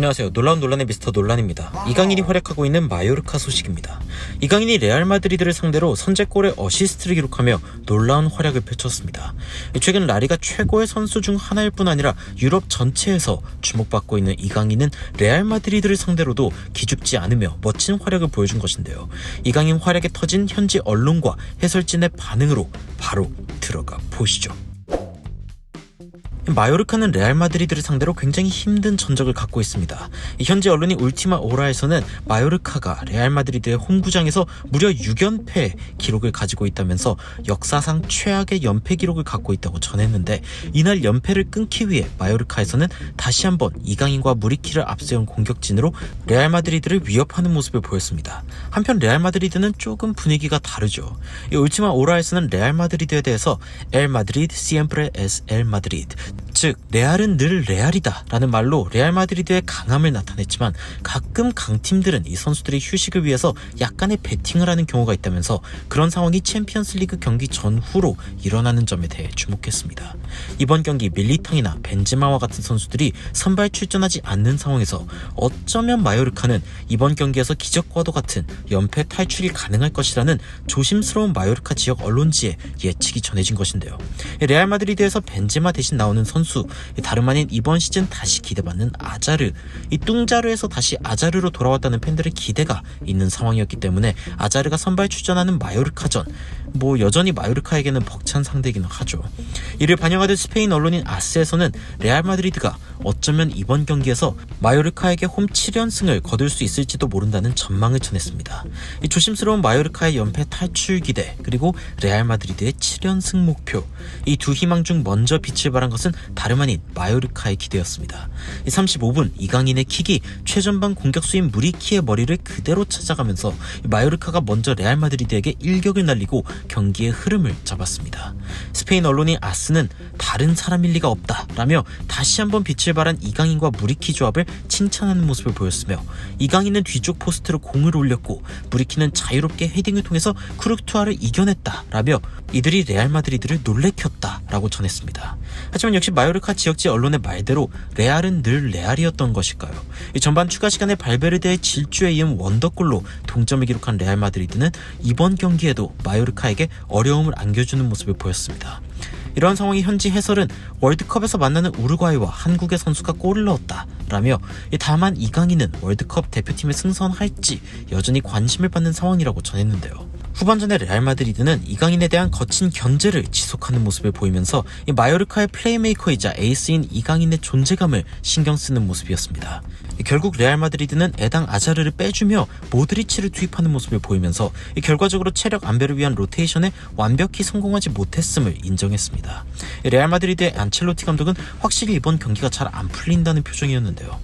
안녕하세요. 놀라운 논란의 미스터 논란입니다. 이강인이 활약하고 있는 마요르카 소식입니다. 이강인이 레알 마드리드를 상대로 선제골에 어시스트를 기록하며 놀라운 활약을 펼쳤습니다. 최근 라리가 최고의 선수 중 하나일 뿐 아니라 유럽 전체에서 주목받고 있는 이강인은 레알 마드리드를 상대로도 기죽지 않으며 멋진 활약을 보여준 것인데요. 이강인 활약에 터진 현지 언론과 해설진의 반응으로 바로 들어가 보시죠. 마요르카는 레알 마드리드를 상대로 굉장히 힘든 전적을 갖고 있습니다. 현지 언론인 울티마 오라에서는 마요르카가 레알 마드리드의 홈구장에서 무려 6연패 기록을 가지고 있다면서 역사상 최악의 연패 기록을 갖고 있다고 전했는데 이날 연패를 끊기 위해 마요르카에서는 다시 한번 이강인과 무리키를 앞세운 공격진으로 레알 마드리드를 위협하는 모습을 보였습니다. 한편 레알 마드리드는 조금 분위기가 다르죠. 이 울티마 오라에서는 레알 마드리드에 대해서 엘 마드리드 시엠프레 에스 엘 마드리드 즉 레알은 늘 레알이다 라는 말로 레알 마드리드의 강함을 나타냈지만 가끔 강팀들은 이 선수들의 휴식을 위해서 약간의 베팅을 하는 경우가 있다면서 그런 상황이 챔피언스 리그 경기 전후로 일어나는 점에 대해 주목했습니다. 이번 경기 밀리탕이나 벤제마와 같은 선수들이 선발 출전하지 않는 상황에서 어쩌면 마요르카는 이번 경기에서 기적과도 같은 연패 탈출이 가능할 것이라는 조심스러운 마요르카 지역 언론지에 예측이 전해진 것인데요. 레알 마드리드에서 벤제마 대신 나오는 선수 다름 아닌 이번 시즌 다시 기대받는 아자르 이 뚱자르에서 다시 아자르로 돌아왔다는 팬들의 기대가 있는 상황이었기 때문에 아자르가 선발 출전하는 마요르카전 뭐 여전히 마요르카에게는 벅찬 상대이기는 하죠. 이를 반영하듯 스페인 언론인 아스에서는 레알 마드리드가 어쩌면 이번 경기에서 마요르카에게 홈 7연승을 거둘 수 있을지도 모른다는 전망을 전했습니다. 이 조심스러운 마요르카의 연패 탈출 기대 그리고 레알 마드리드의 7연승 목표 이 두 희망 중 먼저 빛을 발한 것은 다름 아닌 마요르카의 기대였습니다. 35분 이강인의 킥이 최전방 공격수인 무리키의 머리를 그대로 찾아가면서 마요르카가 먼저 레알 마드리드에게 일격을 날리고 경기의 흐름을 잡았습니다. 스페인 언론인 아스는 다른 사람일 리가 없다라며 다시 한번 빛을 발한 이강인과 무리키 조합을 칭찬하는 모습을 보였으며 이강인은 뒤쪽 포스트로 공을 올렸고 무리키는 자유롭게 헤딩을 통해서 크루투아를 이겨냈다라며 이들이 레알 마드리드를 놀래켰다라고 전했습니다. 하지만 역시 마요르카 지역지 언론의 말대로 레알은 늘 레알이었던 것일까요? 이 전반 추가 시간에 발베르데의 질주에 이은 원더골로 동점을 기록한 레알 마드리드는 이번 경기에도 마요르카에게 어려움을 안겨주는 모습을 보였습니다. 이러한 상황이 현지 해설은 월드컵에서 만나는 우루과이와 한국의 선수가 골을 넣었다 라며 다만 이강인은 월드컵 대표팀에 승선할지 여전히 관심을 받는 상황이라고 전했는데요. 후반전에 레알 마드리드는 이강인에 대한 거친 견제를 지속하는 모습을 보이면서 이 마요르카의 플레이메이커이자 에이스인 이강인의 존재감을 신경 쓰는 모습이었습니다. 결국 레알 마드리드는 애당 아자르를 빼주며 모드리치를 투입하는 모습을 보이면서 결과적으로 체력 안배를 위한 로테이션에 완벽히 성공하지 못했음을 인정했습니다. 레알 마드리드의 안첼로티 감독은 확실히 이번 경기가 잘 안 풀린다는 표정이었는데요.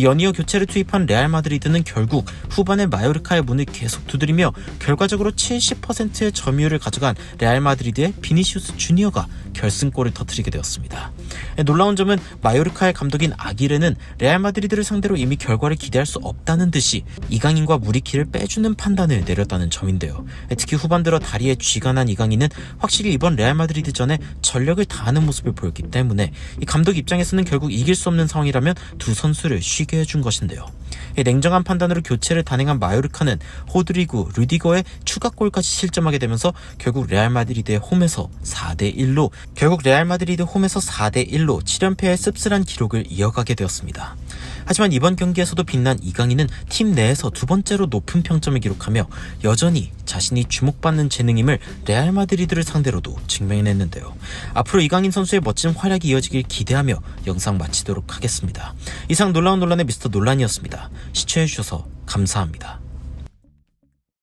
연이어 교체를 투입한 레알 마드리드는 결국 후반에 마요르카의 문을 계속 두드리며 결과적으로 70%의 점유율을 가져간 레알 마드리드의 비니시우스 주니어가 결승골을 터뜨리게 되었습니다. 놀라운 점은 마요르카의 감독인 아기레는 레알 마드리드를 상대로 이미 결과를 기대할 수 없다는 듯이 이강인과 무리키를 빼주는 판단을 내렸다는 점인데요. 특히 후반 들어 다리에 쥐가 난 이강인은 확실히 이번 레알 마드리드 전에 전력을 다하는 모습을 보였기 때문에 이 감독 입장에서는 결국 이길 수 없는 상황이라면 두 선수를 쉬게 해준 것인데요. 냉정한 판단으로 교체를 단행한 마요르카는 호드리구, 루디거의 추가골까지 실점하게 되면서 결국 레알 마드리드의 홈에서 4대 1로 결국 레알 마드리드 홈에서 4대 1로 7연패의 씁쓸한 기록을 이어가게 되었습니다. 하지만 이번 경기에서도 빛난 이강인은 팀 내에서 두 번째로 높은 평점을 기록하며 여전히 자신이 주목받는 재능임을 레알 마드리드를 상대로도 증명해냈는데요. 앞으로 이강인 선수의 멋진 활약이 이어지길 기대하며 영상 마치도록 하겠습니다. 이상 놀라운 논란의 미스터 논란이었습니다. 시청해주셔서 감사합니다.